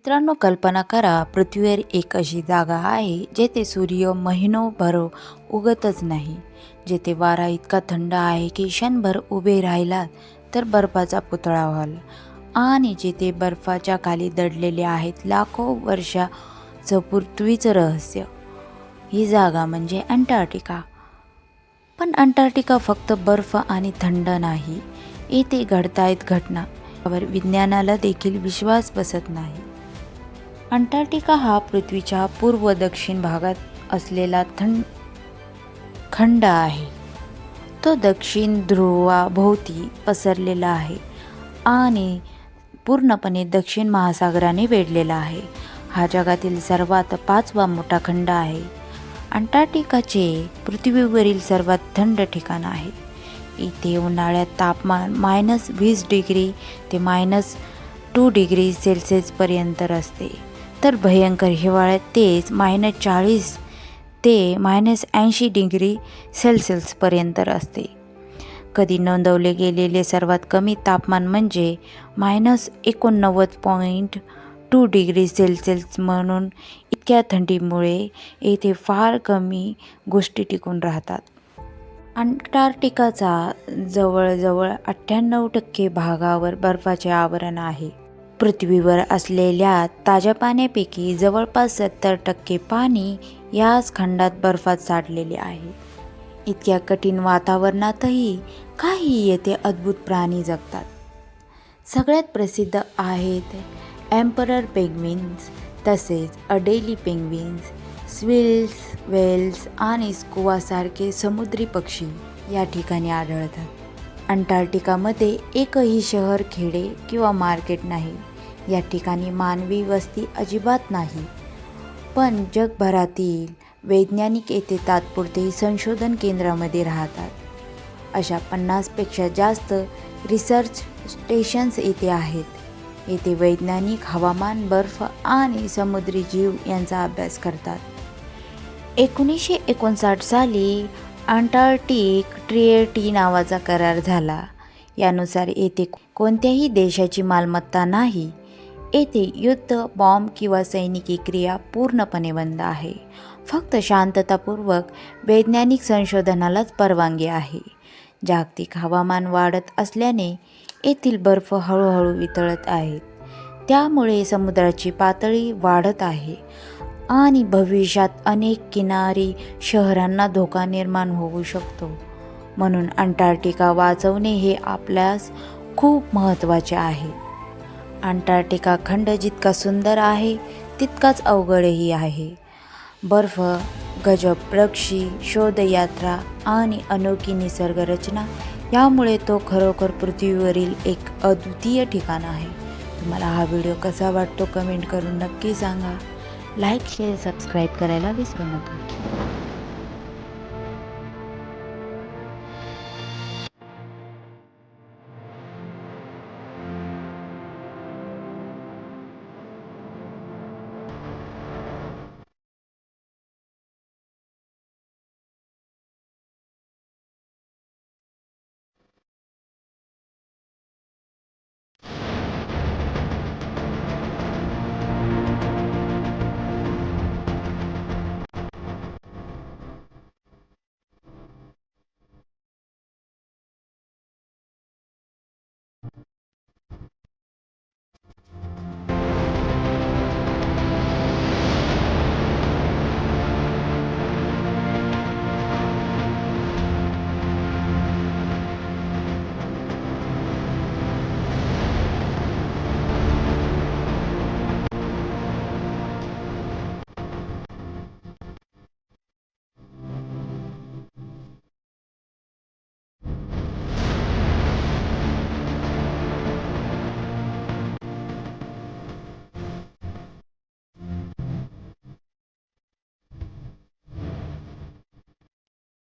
मित्रांनो कल्पना करा पृथ्वीवर एक अशी जागा आहे जेथे सूर्य महिनोभर उगतच नाही. जेथे वारा इतका थंड आहे की क्षणभर उभे राहिलात तर बर्फाचा पुतळा व्हाल. आणि जेथे बर्फाच्या खाली दडलेले आहेत लाखो वर्षाचं पृथ्वीचं रहस्य. ही जागा म्हणजे अंटार्क्टिका. पण अंटार्क्टिका फक्त बर्फ आणि थंड नाही येथे घडतायत घटना. विज्ञानाला देखील विश्वास बसत नाही. अंटार्क्टिका हा पृथ्वीच्या पूर्व दक्षिण भागात असलेला थंड खंड आहे. तो दक्षिण ध्रुवाभोवती पसरलेला आहे आणि पूर्णपणे दक्षिण महासागराने वेढलेला आहे. हा जगातील सर्वात पाचवा मोठा खंड आहे. अंटार्क्टिकाचे पृथ्वीवरील सर्वात थंड ठिकाण आहे. इथे उन्हाळ्यात तापमान मायनस वीस डिग्री ते मायनस टू डिग्री सेल्सिअसपर्यंत असते. तर भयंकर हिवाळ्यात तेच मायनस चाळीस ते मायनस ऐंशी डिग्री सेल्सिअसपर्यंत असते कधी नोंदवले गेलेले सर्वात कमी तापमान म्हणजे मायनस एकोणनव्वद पॉईंट टू डिग्री सेल्सिअस म्हणून इतक्या थंडीमुळे येथे फार कमी गोष्टी टिकून राहतात. अंटार्क्टिकाचा जवळजवळ अठ्ठ्याण्णव टक्के भागावर बर्फाचे आवरण आहे. पृथ्वीवर असलेल्या ताज्या पाण्यापैकी जवळपास सत्तर टक्के पाणी याच खंडात बर्फात साठलेले आहे. इतक्या कठीण वातावरणातही काही येथे अद्भुत प्राणी जगतात. सगळ्यात प्रसिद्ध आहेत एम्परर पेंग्विन्स तसेच अडेली पेंग्विन्स स्विल्स वेल्स आणि स्कुवासारखे समुद्री पक्षी या ठिकाणी आढळतात. अंटार्क्टिकामध्ये एकही शहर खेडे किंवा मार्केट नाही. या ठिकाणी मानवी वस्ती अजिबात नाही. पण जगभरातील वैज्ञानिक येथे तात्पुरते संशोधन केंद्रामध्ये राहतात. अशा पन्नासपेक्षा जास्त रिसर्च स्टेशन्स येथे आहेत. येथे वैज्ञानिक हवामान बर्फ आणि समुद्री जीव यांचा अभ्यास करतात. एकोणीसशे एकोणसाठ साली अंटार्क्टिक ट्रिएटी नावाचा करार झाला. यानुसार येथे कोणत्याही देशाची मालमत्ता नाही. येथे युद्ध बॉम्ब किंवा सैनिकी क्रिया पूर्णपणे बंद आहे. फक्त शांततापूर्वक वैज्ञानिक संशोधनालाच परवानगी आहे. जागतिक हवामान वाढत असल्याने येथील बर्फ हळूहळू वितळत आहेत. त्यामुळे समुद्राची पातळी वाढत आहे आणि भविष्यात अनेक किनारी शहरांना धोका निर्माण होऊ शकतो. म्हणून अंटार्क्टिका वाचवणे हे आपल्यास खूप महत्त्वाचे आहे. अंटार्क्टिका खंड जितका सुंदर आहे तितकाच अवघडही आहे. बर्फ गजब पक्षी शोधयात्रा आणि अनोखी निसर्गरचना यामुळे तो खरोखर पृथ्वीवरील एक अद्वितीय ठिकाण आहे. तुम्हाला हा व्हिडिओ कसा वाटतो कमेंट करून नक्की सांगा. लाईक शेअर सबस्क्राईब करायला विसरू नका.